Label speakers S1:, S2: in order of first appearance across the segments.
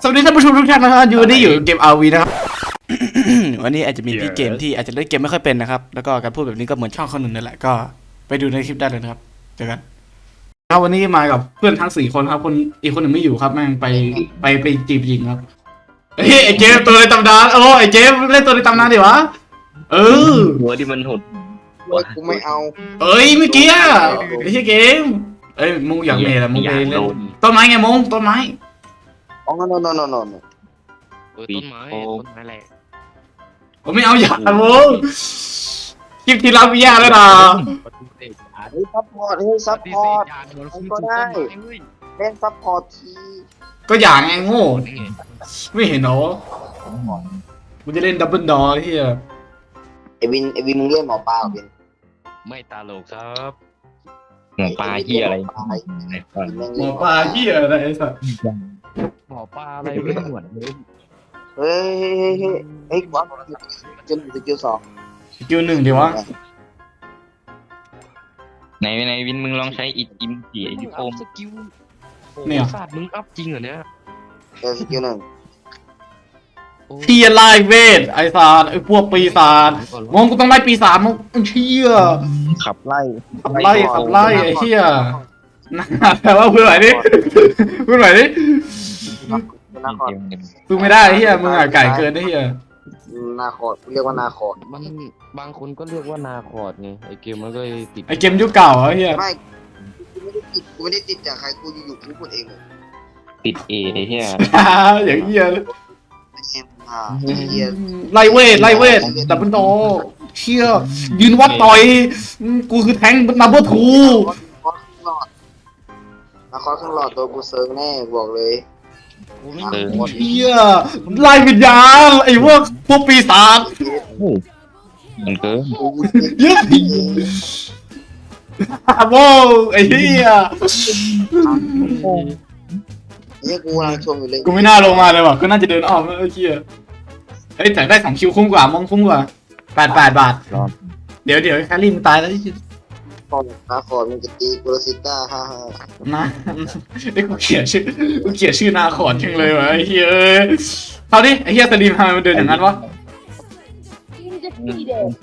S1: สวัสดีท่านผู้ชมทุกท่านนะครับอยู่นี่อยู่เกม RV นะครับ วันนี้อาจจะมีพี่เกมที่อาจจะเล่นเกมไม่ค่อยเป็นนะครับ แล้วก็การพูดแบบนี้ก็เหมือนช่องคนหนึ่งนั่นแหละ ก็ไปดูในคลิปได้เลยนะครับ เจอกันครับวันนี้มากับเพื่อนทั้งสี่คนครับ คนอีกคนหนึ่งไม่อยู่ครับ แม่งไปไปไปจีบหญิงครับ เฮ้ยไอ้เจมส์ตัวในตำนานโอ้ไอ้เจมส์เล่นตัวในตำนานดิวะ เออ
S2: หัวที่มันหด
S3: โอ้ยกูไม่เอา
S1: เอ้ยเมื่อกี้อะไอ้เหี้ยเกม เอ้ยมึงอยากเมย์ละมึงไปเล่นต้นไม้ไงมงต้นไม้
S3: อ๋อ no no no no no
S4: เออต้นไม้ ต้นไม้แหละ
S1: ผมไม่เอาอย่าโมงคลิปที่รับแย่แล้วนะ
S4: ประตูเตะ
S3: เฮ้ยซัพพอร์ตเฮ้ยซัพพอร์ต
S4: ยานมัน
S3: ก็ได้ เล่นซัพพอร์ตที
S1: ก็อย่างไงโง่
S4: นี่ไง
S1: ไม่เห็นเหรอกูจะเล่นดับเบิลดอร์เฮีย
S3: ไอวินไอวินมึงเล่นหมอปลาเหรอวิน
S4: ไม่ตาโลกครับ
S2: หัวปลาเหี้ยอะไร
S3: หมอปลาไอ้
S2: ไหนก่อน
S1: หมอปลาเฮียอะไรไอ้สัส
S4: หมอปลาอะไรไม่หวนเลย
S3: เฮ้ยเฮ้ยเฮ้ยเฮ้ยกูเอาจนสกิลสอง
S1: สกิลหนึ่งดีวะ
S2: ไหนไหนวินมึงลองใช้อิดอิมจีไอดิโฟม
S4: สกิล
S1: เนี่ย
S4: ศาสตร์มึงอัพจริงเหรอเนี่ย
S3: เออสกิลหนึ่ง
S1: เฮียไล่เวทไอ้สัสไอ้พวกปีศาจมองกูต้องไล่ปีศาจมงเชี่ย
S2: ขับไล่
S1: ขับไล่ขับไล่ไอ้เฮียน่าแต่ว่าพูดหน่อยดิพูดหน่อ ยดิ
S3: นาคอ
S2: เก
S3: ร์
S2: มเกม
S1: พูดไม่ได้ไอ้เฮียมึงอะไก่เกินไอ้เฮีย
S3: นาคอร์เรียกว่านาคอร์
S4: มันบางคนก็เรียกว่านาคอร์ดไงไอเกมมันก็เลยติด
S1: ไอ้เกมยุคเก่าอะไอ้เฮีย
S3: ไม่กูไม่ได้ติดกูไม่ได้ติดจากใครกูอยู่ๆกูพูดเองเลย
S2: ติดเอไอ้เหี้ย
S1: อย่างเฮีย
S3: ไอ้เอ็มอ่าไอ้เฮีย
S1: ไล่เวทไล่เวทดับเบิลโตเชี่ยยืนวัดต่อยอืมกูคือแทงนัมเบอร์ทู
S3: นาคอร์ครึ่งหลอดตัวกูเซิร์ฟแน่บอกเลย
S4: กูไม่
S2: เออ
S1: เชี่ยไล่วิญญาณไอ้พวกพวกปีศาจ
S2: มันเกิน
S3: กู
S1: เยอะโว้ไอ้เหี้ย
S3: นี่กูกำลังชมอยู่เลย
S1: กูไม่น่าลงมาเลยว่ะก็น่าจะเดินอ้อมไอ้เชี่ยเฮ้ยแต่ได้สองคิวคุ้มกว่ามองคุ้มกว่าแปดแปดบาทเดี๋ยวเดี๋ยวแคลรี่มึงตายแล้วไอ้เหี้ย
S3: คอร์นาคอร์มึงจะตีกูรซิต้าฮ่าฮ่า
S1: นะไอ้กูเขียนชื่อกูเขียนชื่อนาขอนจังเลยวะไอ้เหี้ยเอ้ยเอาดิไอ้เหี้ยสลีมทำไมมันเดินอย่างนั้นวะ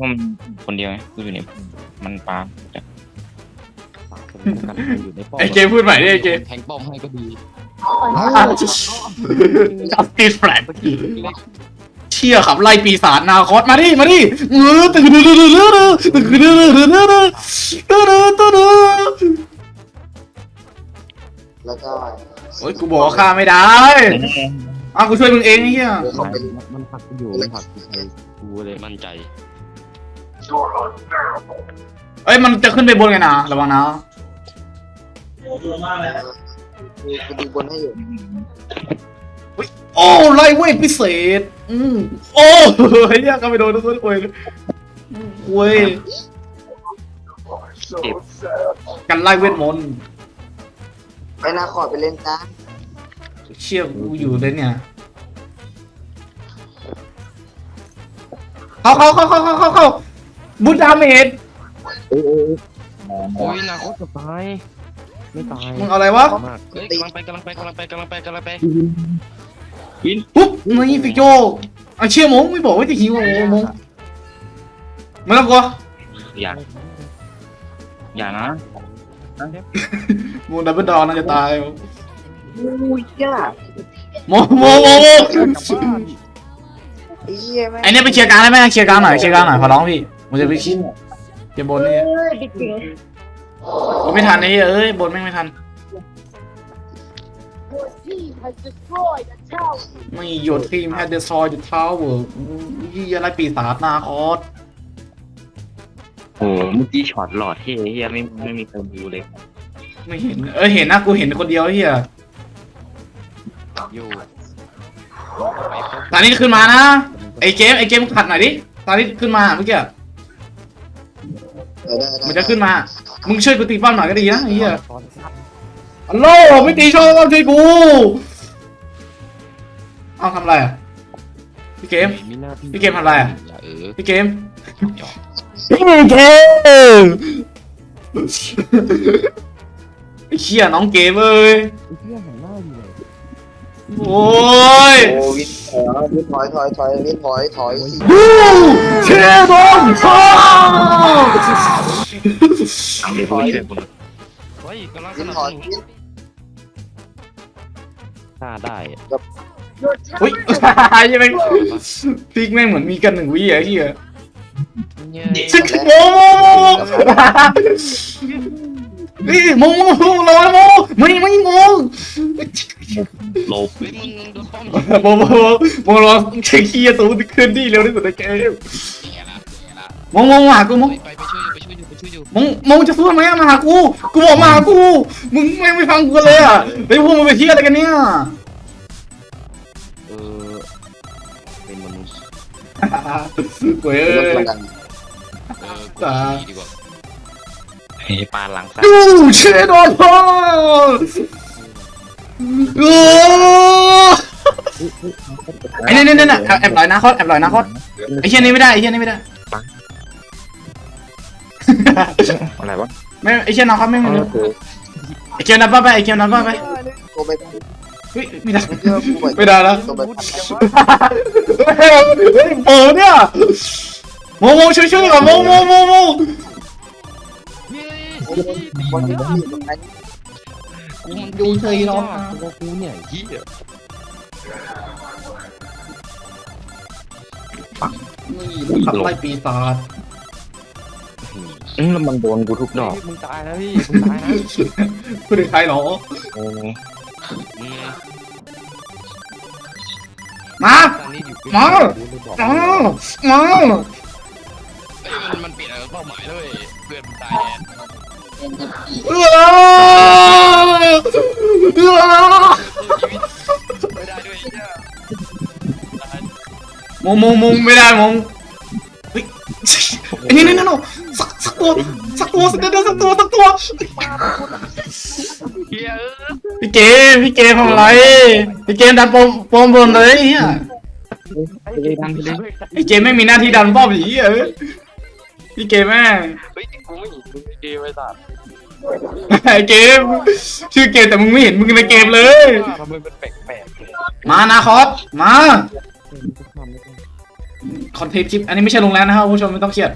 S2: ว่ามันคนเดียวไงกูอยู่ในมันปลาจะ
S4: อยู่ในป้อม
S1: ไอ้เกมพูดใหม่ดิไอ้เกม
S4: แทงป้อมให้ก็ดี
S1: จับตีแฟลต เชี่ยขับไล่ปีศาจนาคอสมาดิมาดิเออตึกเดือดเดือดเดือดตึกเดือดเดือดเดือดเดือดเดือดเดือด
S3: แล้วก็
S1: โอ้ยกูบอกว่าฆ่าไม่ได้อ้าวกูช่วยมึงเองไอ้เหี้ย
S3: เขาเป็น
S4: มันผักกูอยู่มันผักกูใครกูเลยมั่นใจ
S1: เอ้ยมันจะขึ้นไปบนไงนะระวังนะ
S3: กูดูบนให้อยู่
S1: โอ้ไล่เวทพิเศษ อืมโอ้เฮ้ยก็ไปโดนทุกคนเว้ยเว้ยกันไล่เวทมนต์
S3: ไปนาคอร์ไปเล่นจ้า
S1: เชี่ยกูอยู่เลยเนี่ยเข้าเข้าเข้าเข้าเข้าเข้าเข้าบุดดาเมจ
S4: โอ้ยนาคอร์ดจะตายไม่ตาย
S1: มึงเอาอะไรวะ
S4: มากเฮ้ยกำลังไปกำลังไปกำลังไปกำลังไปกำลังไป
S1: ปุ๊บนี่ฟิกโจเอาเชี่ยมงไม่บอกว่าจะหิวโอ้มงไม่ต้องกลัว
S2: อย่าอย่านะ
S1: มงดับเบิลดอน่าจะตาย
S3: อุ้ยย่าม
S1: งมงมงมง
S3: ไอ้เหี้ยแม่ง
S1: ไอเนี้ยไปเคลียร์กลางได้ไหมเคลียร์กลางหน่อยเคลียร์กลางหน่อยขอร้องพี่มันจะไปคิดเกมบนนี่กูไม่ทันไอ้เหี้ยเอ้ยบนแม่งไม่ทัน
S5: has destroyed a tower.
S1: ไม่โยนทีมแฮดเดอร์ซอยเดอะทาวเวอร์ยี่อะไรปีศาจนาคอส
S2: โอ้เมื่อกี้ช็อตหลอดเฮ้ยเฮียไม่ไม่มีคนดูเลย
S1: ไม่เห็น เออเห็นนะกูเห็นคนเดียวไอ้เหี้ย
S4: อยู่
S1: ตอนนี้ขึ้นมานะไอเกมไอเกมขัดหน่อยดิตอนนี้ขึ้นมาเมื่อกี้
S3: เออได้ได้
S1: มันจะขึ้นมา มึงช่วยกูตีป้อมหน่อยก็ดีนะไอ้เหี้ยฮัลโหลไม่ตีโชว์ป้อมช่วยกู เอาทำอะไรอะพี่เกม
S4: มีหน้าที่
S1: พี่เกมทำอะไรอะ
S4: อย่าเออ
S1: พี่เกม
S4: หยอก
S1: พี่เกมไอ้เชี่ยน้องเกมเอ้ย
S4: ไอ้เหี้ยหันหน้าอยู่เลย
S1: โอ้ย
S3: โอ้วินถอยวินถอยถอยถอยวินถอยถอยสิ
S1: วู้เชฟบอลพ่อ
S2: เอาเลยพูดเชื่อคุณ
S4: เฮ้ยกำลังส
S3: วิน
S4: นับ
S3: ถ
S4: ส
S3: อย
S4: นุน
S3: วิน
S4: ฆ่าได้ อะ
S5: Your
S1: อุ้ย
S5: time
S1: ยังไงพิกแม่งเหมือนมีกันหนึ่งวิอะเฮีย
S4: เนี่ย
S1: ชิคโมนี่โมโมโมระวังโมไม่ไม่โม
S2: โลบ
S4: เฮ้ยมึงโดนป้อม
S1: โมโมโมรอเช็คเฮียตัวที่ขึ้นที่เร็วที่สุดในเกม
S4: เนี่ยละ
S1: โมโมมาหากูโม
S4: ไปไปช่วยอยู่ไปช่วยอยู่ไปช่วยอยู่
S1: โมโมจะสู้ไหมมาหากู กูบอกมาหากู มึงแม่งไม่ฟังกูเลยอะไอ้พวกมึงไปเที่ยวอะไรกันเนี่
S4: ย
S1: เว้ย
S3: รถมันดัง
S4: เออกูดีดีกว่า
S2: เฮ้ยปลาหลังสัตว์
S1: ดูเชดอนพ่อโอ้ไอ้นี่นี่นี่แอบแอบลอยนะคอสแอบลอยนะคอสไอ้เชี่ยนี่ไม่ได้ไอ้เชี่ยนี่ไม่ได้
S2: อะไรวะ
S1: ไม่ไอ้เชี่ยน้องเขาไม่ไม่ไอ้เชี่ยนับไปไอ้เชี่ยนับไป
S3: กูไป
S1: เฮ้ยไม่ได้
S3: มึงเชื่อกูไป
S1: ไม่ได้แล้ว
S3: กูไป
S1: เฮ้ยโบเนี่ยโมโมช่วยช่วยก่อนโมโมโมโม
S4: เฮ้ย
S3: วันนี้มันมีตรงไหน
S4: กูมันดูเฉยเนาะตัวกูเนี่ยเหี้ย
S1: นี่ขับไล่ปีศาจ
S2: อืมแล้วมันโดนกูทุกดอก
S4: เฮ้ยมึงตายแล้วพี่มึงตายนะ
S1: พูดถึงใครหรอ
S2: โอ้ย
S4: มึง
S1: มา
S4: ตอนนี้อยู่
S1: มา
S4: กูเลยบอก
S1: มามา
S4: เฮ้ยมันมันเปลี่ยนเป้าหมายแล้วเว้ยเพื่อนมึงตายแทน
S1: เออเออ
S4: ไม่ได้ด้วยเนี่ย
S1: มงมงมงไม่ได้มงเฮ้ยไอ้นี่นี่นี่นี่สักสักตัวสักตัวสักตัวสักตัวสักตัว
S4: เฮียเออ
S1: พี่เกมพี่เกมทำอะไร พี่เกมดันปมปมบนเลยเฮีย
S2: ไปเลยดันไปเลย
S1: พี่เกมไม่มีหน้าที่ดันป้อมอย่างนี้เออพี่เกมแม่ง
S4: เฮ้ยกูไม่เห็นมึงในเกมไอ้สัตว์
S1: ไอ้เกม ชื่อเกมแต่มึงไม่เห็นมึงในเกมเลย
S4: ทำไมมันแปลกๆเลย
S1: มานาคอสมาคอนเทนต์คลิปอันนี้ไม่ใช่โรงแรมนะครับผู้ชมไม่ต้องเครียด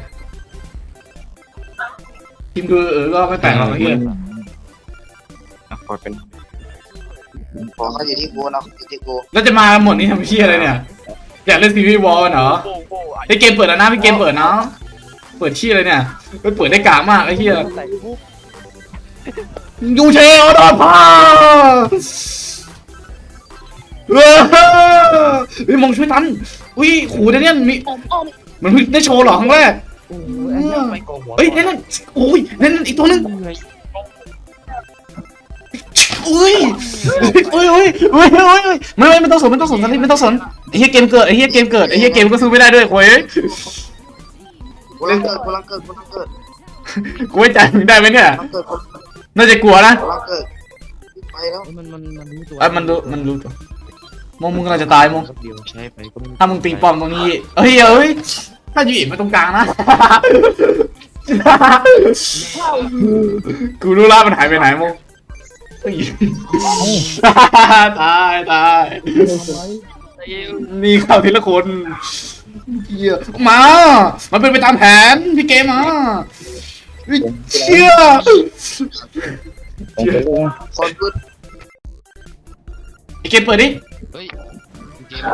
S1: ทีมดูเออก็ไม่แปลกหรอกไอ้เฮีย
S2: อะกดเป็น
S3: ขอเขาอยู่ที่กูนะเขาอยู่ที่กู
S1: แล้วจะมาหมดนี้ทำเชี่ยอะไรเนี่ยอยากเล่นซีรีส์วอลเหรอ
S4: โป้งโป้งไอ้
S1: พี่เกมเปิดแล้วนะพี่เกมเปิดเนาะเปิดเชี่ยเลยเนี่ยไปเปิดได้กากมากไอ้เหี้ย
S4: ใส่ปุ๊บ
S1: ยูเชลดอนพาเฮ้ยมองช่วยตันอุ้ยขู่เดนเนี่ยมี
S5: on on
S1: มันเพิ่งได้โชว์เหรอครั้งแรก
S4: โอ้ยไอ้เหี้ยไปกองหัว
S1: เฮ้ยนั่นนั่นโอ้ยนั่นนั่นอีกตัวนึง
S4: เหนื่ อย
S1: อุ้ยอุ้ยอุ้ยอุ้ยอุ้ยอุ้ยไม่ไม่ไม่ต้องสนไม่ต้องสนสันนิไม่ต้องสนไอ้เหี้ยเกมเกิดไอ้เหี้ยเกมเกิดไอ้เหี้ยเกมก็สู้ไม่ได้ด้วยโว้ย
S3: กูรังเกิดกูรังเกิดกูรังเกิด
S1: กูไม่ใจมึงได้ไหมเนี่ย
S3: กูรังเกิดกู
S1: น่าจะกลัวนะ
S3: รังเกิดไปแล้ว
S4: เฮ้ยมันมันมันรู้ตัว
S1: เอ้ยมันรู้มันรู้ตัวมองมึงกำลังจะตายมอง
S4: แป๊บเดียวใช้ไปก็ไม่
S1: ถ้ามึงปิงปองตรงนี้เฮ้ยเอ้ยถ้าอยู่อีกมาตรงกลางนะกูรู้ละมันหายไปไหนมง เฮ้ยตายตาย
S4: ไอ้เหี้ย
S1: นี่เข้าทีละคนเหี้ยมา มันเป็นไปตามแผนพี่เกมมาเชี่ย
S2: ลงไปเลย
S3: คอนกู
S1: ไอเกมเปิดดิ
S4: เฮ้ยเกม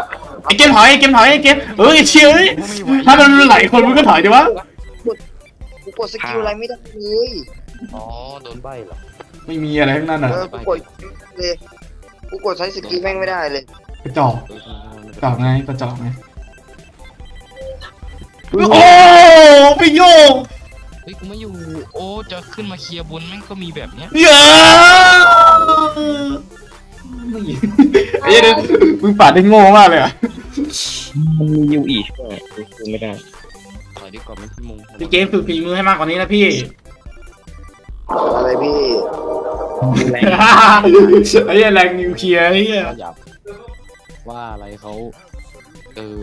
S1: ไอเกมถอยไอเกมถอยไอเกมเอ้ยเชี่ยเอ้ยถ้ามันไหลายคนมึงก็ถอยดิวะ
S3: กูกดสกิลอะไรไม่ได้เลย
S4: อ๋อ โดนใบเหรอ
S1: ไม่มีอะไรทั้งนั้น
S3: เอ
S1: อะ
S3: อกูกดเลยกูกดใช้สกิลแม่งไม่ได้เลย
S1: กระจอก
S4: เออก
S1: ระจอกไงกระจอกไงโอ้พี่โยก
S4: เฮ้ยกูไม่อยู่ โอ้จะขึ้นมาเคลียร์บนแม่งก็มีแบบเนี้ย
S1: เยอะนี่ไอ้เหี้ยมึงปาดได้โง่มากเลยอะ
S2: มันมียูอีช่วยกูไม่ได้
S4: ถอยดีกว่าไม่ที่มุง
S1: พี่เกมฝึกฝีมือให้มากกว่านี้นะพี่
S3: อะไรพี่
S2: แรง
S1: ไอ้เหี้ยแรงนิวเคลียร์ไอ้เหี้ย
S4: ก็หยับว่าอะไรเขาเออ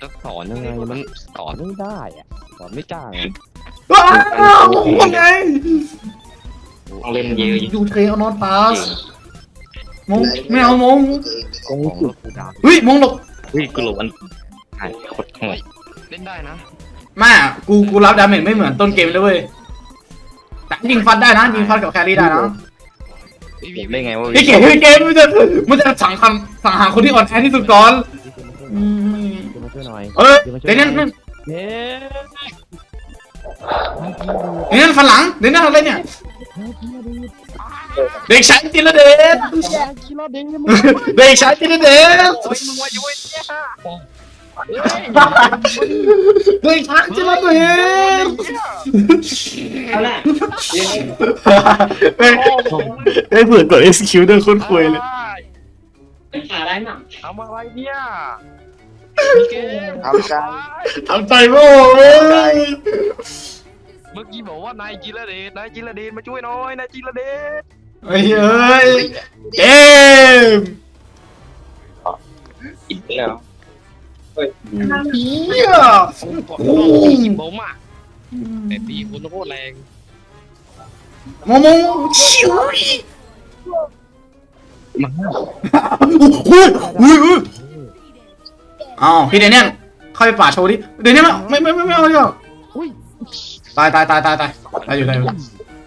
S4: จะสอนยังไงมันสอนไม่ได้อะสอนไม่จ้างอะ
S1: ว้าวว่าไง
S2: ต้องเล่นเยอะ
S1: ยูเทรเอานอนพาสมงไม่เอามง
S4: ของรถกูดาว
S1: เฮ้ยมงหลบ
S2: เฮ้ยกูหลบมันหายโคตรโหด
S4: เล่นได้นะ
S1: แม่กูกูรับดาเมจไม่เหมือนต้นเกมเลยเว้ย แต่ยิงฟัดได้นะยิงฟัดกับแครี่ได้นะ
S2: หลบได้ไงวะ
S1: ไอ้เกมไอ้เกมมันจะมันจะสังคันสังหารคนที่อ่อนแอที่สุดก่อนอืม
S4: เดี๋ยวมาช่วยหน่อย
S1: เออเดี๋ยวนั้นนั่น
S4: เย้
S1: เดี๋ยวนั้นฝันหลังเดี๋ยวนั้นอะไรเนี่ยเด็กชายจิรเดช
S4: กิโลเด้ง
S1: เด็กชายจิรเดช
S4: โอ้ยมึงว่าอยู่ไอ้เนี่ย
S1: เด็กชายจิรเดชเฮ้ยเฮ้ยเผื่อกด execute ด้วยคนคุยเลย
S4: ทำอะไรเนี่ยเกม
S3: ทำการ
S1: ทำใจโว้ย
S4: เมื่อกี้บอกว่านายจิรเดชนายจิรเดชมาช่วยหน่อยนายจิรเดช
S1: เฮ้ยเอ้ยเกม
S2: อีกแล้ว
S1: เฮีย
S4: โอ้ยผมอะแต่ตีคนโคตรแรง
S1: โมโมชิวอี
S2: มา
S1: อุ้ยอุ้ยอุ้ยอ้าวพี่เดนเนียนเข้าไปป่าโชว์ดิเดนเนียนไม่ไม่ไม่ไม่เอาดีกว่า
S4: อุ้ย
S1: ตายตายตายตายตายตายอยู่ตายอยู่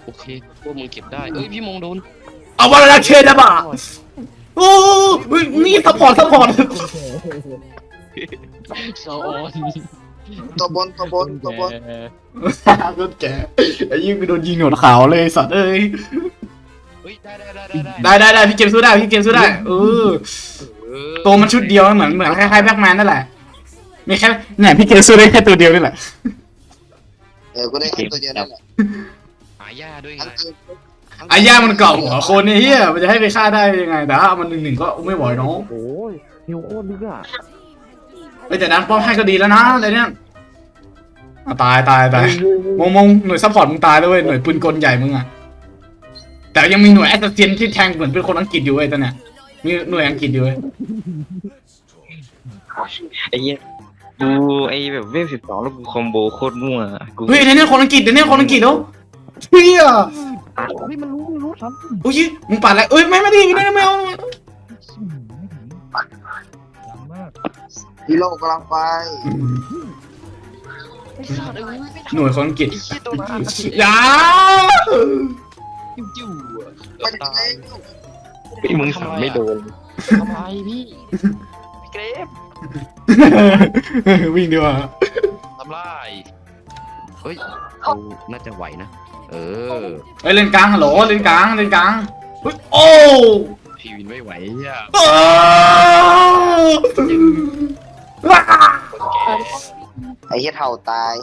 S4: โอเคพวกมึงเก็บได้เอ้ยพี่มงโดน
S1: เอาบอลละเชนนะบ่าโอ้ยนี่ซัพพอร์ตซัพพอร์ต
S4: ซอน
S3: ตัวบนตัวบนตัวบน
S1: ก็แกไอ้ยิ่งไปโดนยิงหนวดขาวเลยสัตว์เอ้ย
S4: เฮ้ยได้ได้ได้ได้
S1: ได้ได้ได้พี่เกมสู้ได้พี่เกมสู้ได้เออตัวมันชุดเดียวเหมือนเหมือนคล้ายๆแบ็กแมนนั่นแหละมีแค่เนี่ยพี่เกมสู้ได้แค่ตัวเดียวนี่แหละ
S3: เออกูได้แค่ตัวเดียวนั่นแหละ
S4: หายาด้วยไง
S3: ทั้งเกม
S1: ไอ้ย่ามันเก่าหัวคนไอ้เหี้ยมันจะให้ไปฆ่าได้ยังไงแต่ถ้าเอามันหนึ่งหนึ่งก็ไม่ไหวเนาะ
S4: โอ้ยเฮวโคตรลึกอะ
S1: เอ้ยแต่นั้นป้อมให้ก็ดีแล้วนะแต่เนี้ยอะตายตายตายมงมงหน่วยซัพพอร์ตมึงตายแล้วเว้ยหน่วยปืนกลใหญ่มึงอะแต่ยังมีหน่วยแอสซัสซินที่แทงเหมือนเป็นคนอังกฤษอยู่เว้ยตอนเนี้ยมีหน่วยอังกฤษอยู่เว้ย
S2: ไอ้เหี้ยกูไอ้แบบเวฟสิบสองแล้วกูคอมโบโคตรมั่วกู
S1: เฮ้ยเดี๋ยวนี้คนอังกฤษเดี๋ยวนี้คนอังกฤษแล้วเฮีย
S4: เฮ้ยมันรู้มันรู้ทัน
S1: โอ้ยมึงปัดอะไรเอ้ยไม่ไม่ดีไม่ได้ไม่เอา
S3: ฮีโร่กำลังไป
S1: หน่วยคนอังกฤษ
S4: คิดตัวนั้น
S1: อย่า
S4: จิ้วจิ้ว
S3: มัน
S4: ตา
S3: เล่
S4: ย
S3: น
S2: ไอ้มึงสั่งไม่โดน
S4: ทำไรพี่เกรฟ
S1: วิ่งดีกว่า
S4: ทำไรเฮ้ยเราน่าจะไหวนะ เออ
S1: เฮ้ยเล่นกลางฮัลโหลเล่นกลางเล่นกลางเฮ้ยโอ้
S4: พี่วินไม่ไหวอะ
S1: อ้าวว้า
S3: ไอ้เหี้ยเท่าตาย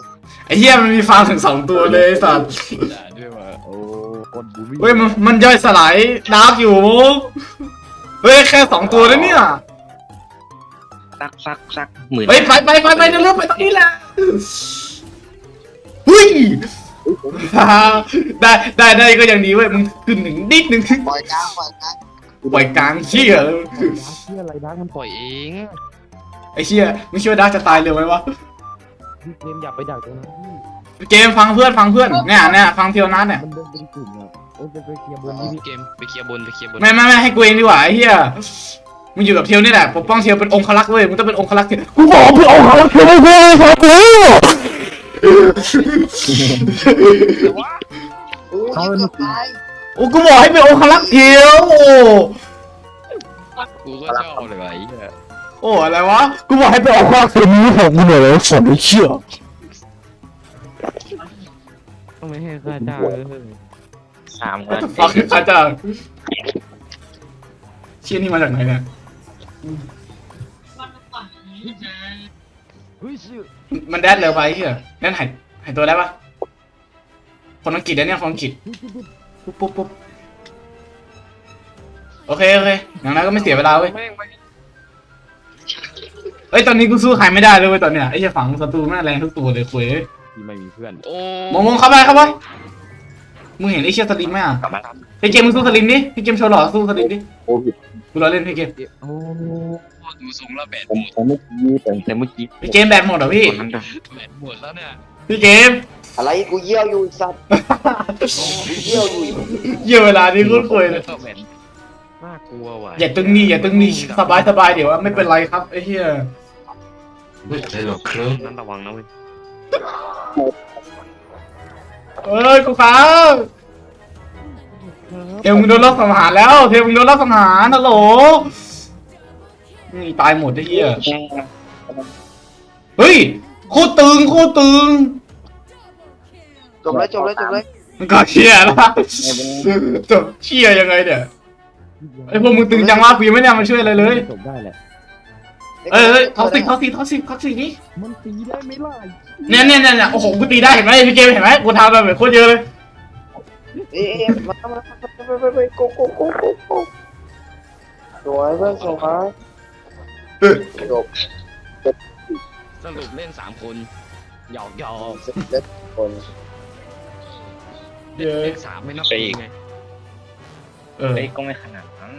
S1: ไอ้เหี้ยมันมีฟาร์มถึงสองตัวเลยไอ้สัตว์
S4: ด่าด้วยว่าโอ้คนบูมี่
S1: เฮ้ยมันมันย่อยสลายดาร์กอยู่มุกเฮ้ยแค่สองตัวแล้วเนี่ย
S2: ซักซักซักหมื่น
S1: เฮ้ยไปไปไปไปเดี๋ยวเริ่มไปตรงนี้แหละเฮ้ยได้ได้ได้ก็ยังดีเว้ยมึงขึ้นหนึ่งนิดหนึ่ง
S3: ปล่อยกลางปล่อยกลาง
S1: ปล่อยกลางเชี่ยเลย
S4: ดาร์กเชื่ออะไรดาร์กมันปล่อยเอง
S1: ไอ้เชี่ยมึงคิดว่าดาร์กจะตายเร็วไหมวะ
S4: พี่เกมอย่าไปดักตรงนั้นพี่
S1: เกมฟังเพื่อนฟังเพื่อนเนี่ยเนี่ยฟังเทียวนัทเนี่ย
S4: มันเดินเป็นกลุ่มอะเออไปไปเคลียร์บนพี่เกมไปเคลียร์บนไปเคลียร์บน
S1: ไม่ไม่ไม่ให้กูเองดีกว่าไอ้เหี้ยมึงอยู่กับเทียวนี่แหละปกป้องเทียวเป็นองครักษ์เว้ยมึงต้องเป็นองครักษ์เทียวกูบอกเป็นองครักษ์เทียวไม่ได้ฟังกู
S3: โอ้ยเกือบตาย
S1: โอ้กูบอกให้เป็นองครักษ์เทียวโอ้
S4: กูก็ชอบเลยว่ะไอ้เหี้ย
S1: โอ้อะไรวะกูบอกให้เป็นองครักษ์เทียวนี้ของมึงเหรอฝันไอ้เชี่ย
S4: ต้องไม่ให้ค่าจ้างเลย
S2: สาม
S1: ว่า
S2: วัน
S1: จะฟังอาจารย์เชี่ยนี่มาจากไหนเนี่ย
S4: เฮ้ยชื่อ
S1: มันแดดเร็วไปไอ้เหี้ยแดดหายหายตัวได้ปะคนอังกฤษนะเนี่ยคนอังกฤษ ปุ๊บปุ๊บปุ๊บโอเคโอเคอย่างนั้นก็ไม่เสียเวลาเว้ย
S4: แม่งไป
S1: เอ้ยตอนนี้กูสู้ใครไม่ได้เลยเว้ยตอนเนี้ยไอ้เหี้ยฝั่งศัตรูแม่งแรงทุกตัวเลยคุย
S4: ที่ไม่มีเพื่อนโอ้
S1: มองมองเข้าไปเข้าไปมึงเห็นไอ้เชี่ยสลิมไหมอะ
S2: กลับมา
S1: พี่เกมมึงสู้สลิมดิพี่เกมโชว์หล่อสู้สลิมดิ
S2: โอ้ย
S1: กูรอเล่นพี่เกม
S4: โอ้ดูทรงละแบต
S2: ผมผมเมื่อกี้แต่แต่เมื่อกี้
S1: พี่เกมแบตหมดเหรอพี่
S2: คนนั้นก็
S4: แบตหมดแล้วเนี่ย
S1: พี่เกม
S3: อะไรกูเยี่ยวอยู่ไอ้สัตว์กูเยี่ยวอยู่
S1: เยี่ยเวลานี้กูคุยเลย
S4: แบตน่ากลัวว่ะ
S1: อย่าตึงนี่อย่าตึงนี่สบายสบายเดี๋ยวไม่เป็นไรครับไอ้เหี้ย
S4: นั้นระวังนะเว้ย
S1: เอ้ยกูค้างเทลมึงโดนรอบสังหารแล้วเทลมึงโดนรอบสังหารฮัลโหลนี่ตายหมดไอ้เหี้ยเฮ้ยโคตรตึงโคตรตึง
S3: จบเลยจบเลยจบเลย
S1: มันก็เชี่ยนะจบเชี่ยยังไงเนี่ยไอ้พวกมึงตึงจังวะกูยังไม่ได้มาช่วยอะไรเลย
S4: จบได้แหละ
S1: เอ้ยเอ้ยท็อกซิกท็อกซิกท็อกซิกท็อกซิกนี่
S4: มันตีได้ไหมล่ะ
S1: เนี่ยเนี่ยเนี่ยเนี่ยโอ้โหกูตีได้เห็นไหมพี่เกมเห็นไหมกูทำแบบโคตรเยอะเลย
S3: เอ้ยเอ้ยมามาไปไปไปโกโกโกโกโกสวยเพื่อนสวย
S1: เออ
S3: จบ
S4: สรุปเล่นสามคนหยอกหยอก
S3: เสร็จแล้วคน
S1: เยอะ
S4: เล่นสามไม่นับไง
S1: เออ
S2: เฮ้ยก็ไม่ขนาดนั้น